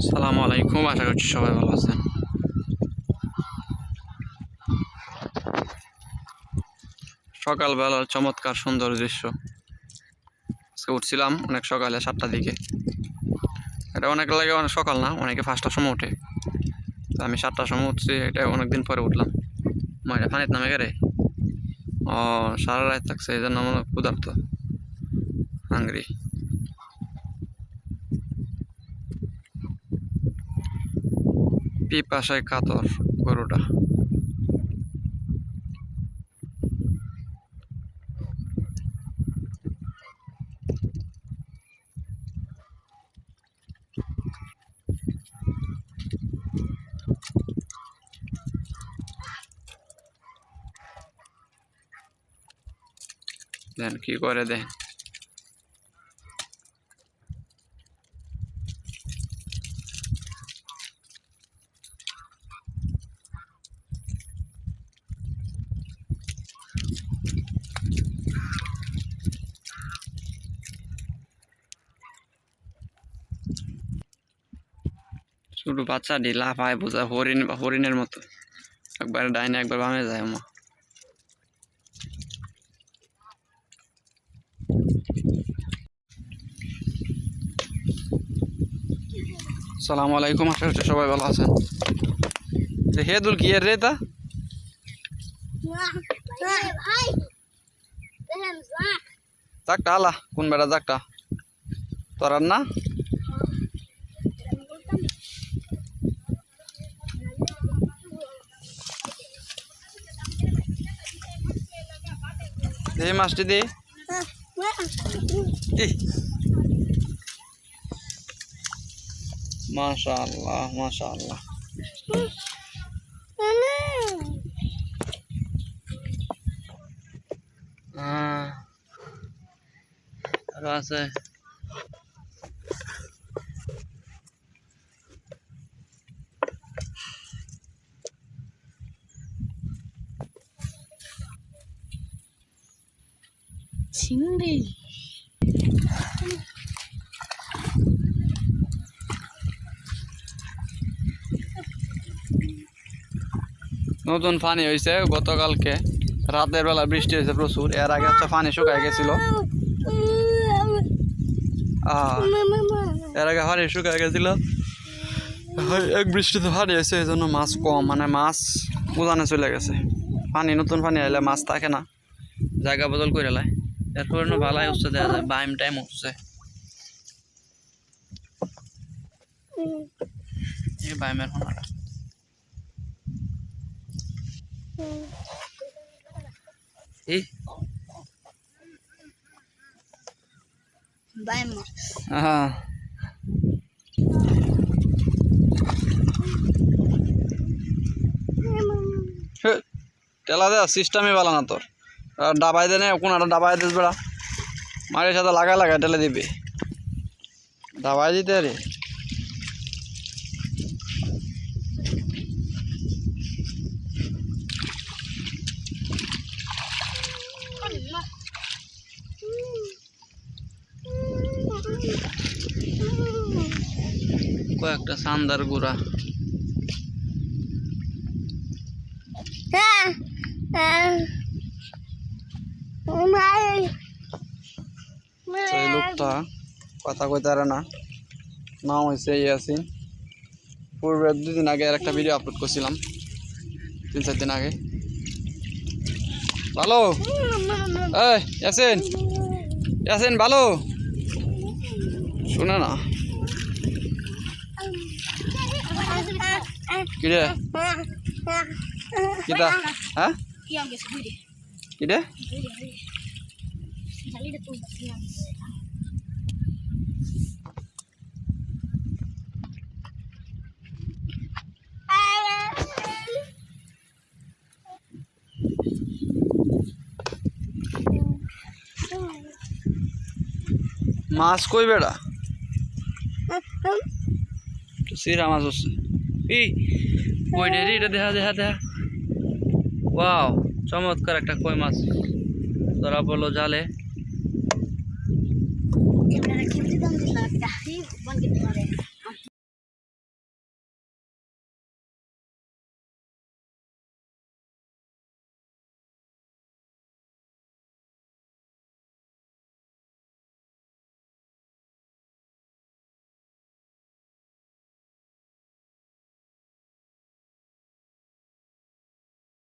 সালামু আলাইকুম, আশা করছি সবাই ভালো আছেন। সকালবেলার চমৎকার সুন্দর দৃশ্য। আজকে উঠছিলাম অনেক সকালে সাতটার দিকে। এটা অনেক লাগে, অনেক সকাল না, অনেকে পাঁচটার সময় ওঠে। আমি সাতটার সময় উঠছি, এটা অনেকদিন পরে উঠলাম। মায়ের পানির নামে গেলে। ও, সারা রাত থাকছে এই জন্য আমার ক্ষুধার্ত। হাঙ্গরি পিপাসায় কাতর গরুটা। দেন কি করে দেন? ছোট বাচ্চাটি লাফায় বোঝা হরিণ হরিণের মতো। একবার ডাইনে, একবার বামে যায় মা। সালামু আলাইকুম, আশা করছি সবাই ভালো আছেন। তো হে দুল কি রে তা? যাক যাকটা আলা, কোন বেড়া যাকটা তোরার না? এই মাছটি দে। মাশাআল্লাহ মাশাআল্লাহ। আরও আছে। নতুন পানি হয়েছে গতকালকে। রাতের বেলা বৃষ্টি হয়েছে প্রচুর, এর আগে হচ্ছে পানি শুকায় গেছিল। এর আগে পানি শুকায় গেছিল। এক বৃষ্টিতে পানি হয়েছে এই জন্য মাছ কম মানে মাছ উজানে চলে গেছে। পানি, নতুন পানি আইলে মাছ থাকে না। জায়গা বদল করে লাই এরপর না ভালাই উঠছে দেখা যায় বাইম টাইম উঠছে বাইমের হোনাটা এই। হ্যাঁ টেলা দে সিস্টেমই ভালো না তোর। ডাবাই দে না কোনটা ডাবাই দিস বেড়া। মারের সাথে লাগাই লাগাই টেলে দিবি। ডাবাই দিতে রে কয়েকটা সান্দার গুড়া। তো লোকটা কথা কইতে পারে না। নাম হয়েছে ইয়াসিন। পূর্বে দুদিন আগে একটা ভিডিও আপলোড করছিলাম, তিন চার দিন আগে। ভালো? এই, ইয়াসিন। ভালো? শুনে না। কিরে? কিটা? হ্যাঁ? কিরে? তুই মাছ কই বেড়া সিরা মাছ হচ্ছে এই কই রে এটা দেখা দেখা দেখা ওয়াও চমৎকার একটা কই মাছ ধরা পড়ল জালে দিতাম Dahil, bangkit pa rin.